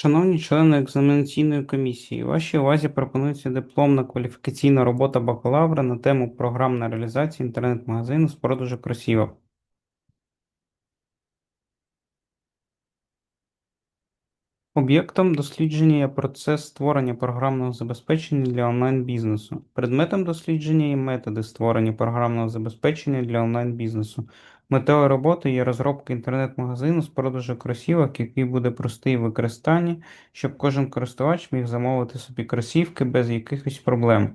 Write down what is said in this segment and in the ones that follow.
Шановні члени екзаменаційної комісії, вашій увазі пропонується дипломна кваліфікаційна робота бакалавра на тему програмна реалізація інтернет-магазину з продажу кросівок. Об'єктом дослідження є процес створення програмного забезпечення для онлайн-бізнесу. Предметом дослідження є методи створення програмного забезпечення для онлайн-бізнесу. Метою роботи є розробка інтернет-магазину з продажу кросівок, який буде простий в використанні, щоб кожен користувач міг замовити собі кросівки без якихось проблем.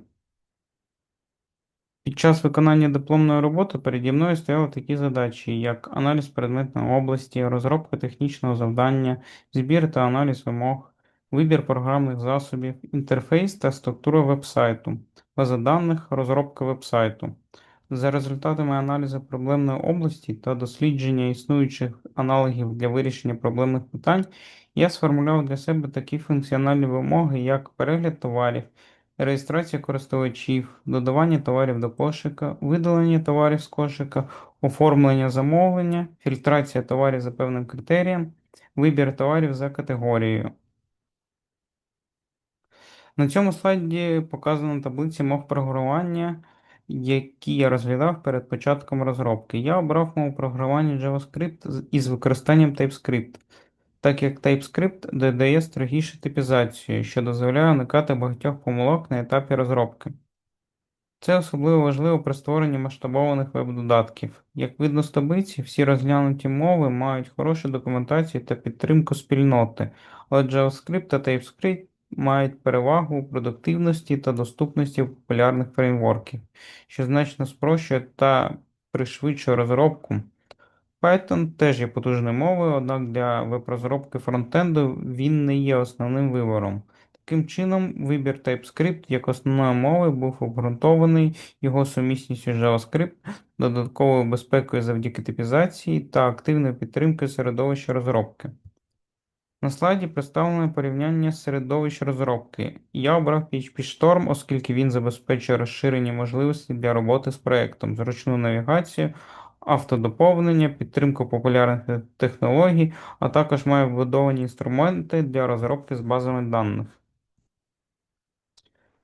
Під час виконання дипломної роботи переді мною стояли такі задачі, як аналіз предметної області, розробка технічного завдання, збір та аналіз вимог, вибір програмних засобів, інтерфейс та структура вебсайту, база даних, розробка вебсайту. За результатами аналізу проблемної області та дослідження існуючих аналогів для вирішення проблемних питань, я сформулював для себе такі функціональні вимоги, як перегляд товарів, реєстрація користувачів, додавання товарів до кошика, видалення товарів з кошика, оформлення замовлення, фільтрація товарів за певним критерієм, вибір товарів за категорією. На цьому слайді показана таблиця мов програмування, які я розглядав перед початком розробки. Я обрав мову програмування JavaScript із використанням TypeScript, так як TypeScript додає строгішу типізацію, що дозволяє уникати багатьох помилок на етапі розробки. Це особливо важливо при створенні масштабованих веб-додатків. Як видно з таблиці, всі розглянуті мови мають хорошу документацію та підтримку спільноти, але JavaScript та TypeScript мають перевагу у продуктивності та доступності популярних фреймворків, що значно спрощує та пришвидшує розробку. Python теж є потужною мовою, однак для веб-розробки фронтенду він не є основним вибором. Таким чином, вибір TypeScript як основної мови був обґрунтований його сумісністю з JavaScript, додатковою безпекою завдяки типізації та активною підтримкою середовища розробки. На слайді представлено порівняння середовищ розробки. Я обрав PHP Storm, оскільки він забезпечує розширені можливості для роботи з проєктом, зручну навігацію, автодоповнення, підтримку популярних технологій, а також має вбудовані інструменти для розробки з базами даних.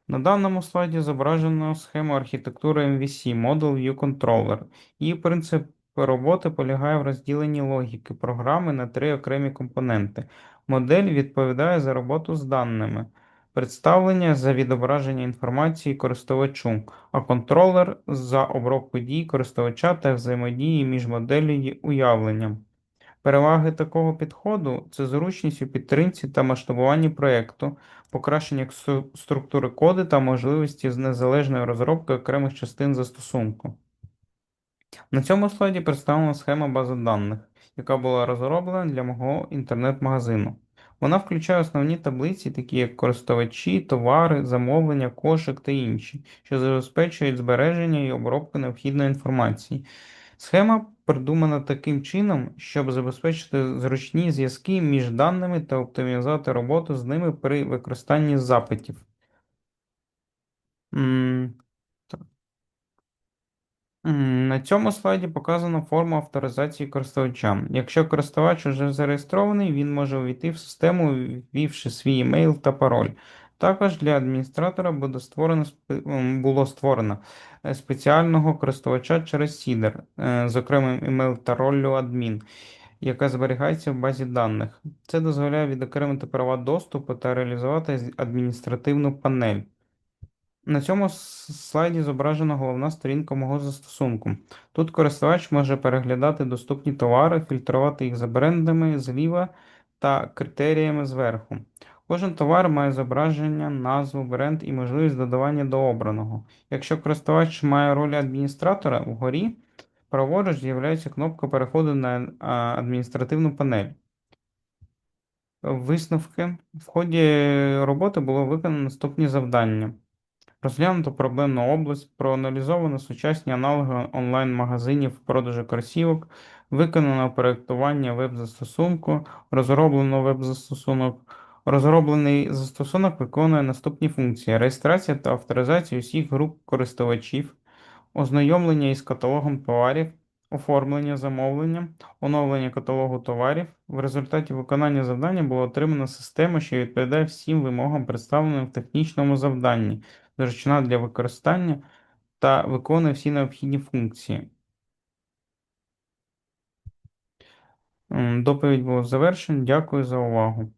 На даному слайді зображено схему архітектури MVC Model View Controller. Її принцип роботи полягає в розділенні логіки програми на три окремі компоненти. Модель відповідає за роботу з даними, представлення за відображення інформації користувачу, а контролер за обробку дій користувача та взаємодії між моделлю і уявленням. Переваги такого підходу це зручність у підтримці та масштабуванні проєкту, покращення структури коду та можливості з незалежної розробки окремих частин застосунку. На цьому слайді представлена схема бази даних, яка була розроблена для мого інтернет-магазину. Вона включає основні таблиці, такі як користувачі, товари, замовлення, кошик та інші, що забезпечують збереження і обробку необхідної інформації. Схема придумана таким чином, щоб забезпечити зручні зв'язки між даними та оптимізувати роботу з ними при використанні запитів. На цьому слайді показана форма авторизації користувача. Якщо користувач уже зареєстрований, він може увійти в систему, ввівши свій емейл та пароль. Також для адміністратора буде створено, було створено е, спеціального користувача через Сідер е, з окремим емейл та роллю адмін, яка зберігається в базі даних. Це дозволяє відокремити права доступу та реалізувати адміністративну панель. На цьому слайді зображена головна сторінка мого застосунку. Тут користувач може переглядати доступні товари, фільтрувати їх за брендами зліва та критеріями зверху. Кожен товар має зображення, назву, бренд і можливість додавання до обраного. Якщо користувач має роль адміністратора, вгорі праворуч з'являється кнопка переходу на адміністративну панель. Висновки. В ході роботи було виконано наступні завдання. Розглянуто проблемну область, проаналізовано сучасні аналоги онлайн-магазинів продажу кросівок, виконано проєктування веб-застосунку, розроблено веб-застосунок. Розроблений застосунок виконує наступні функції: реєстрація та авторизація усіх груп користувачів, ознайомлення із каталогом товарів, оформлення замовлення, оновлення каталогу товарів. В результаті виконання завдання було отримано система, що відповідає всім вимогам, представленим в технічному завданні, зручна для використання та виконує всі необхідні функції. Доповідь була завершена. Дякую за увагу.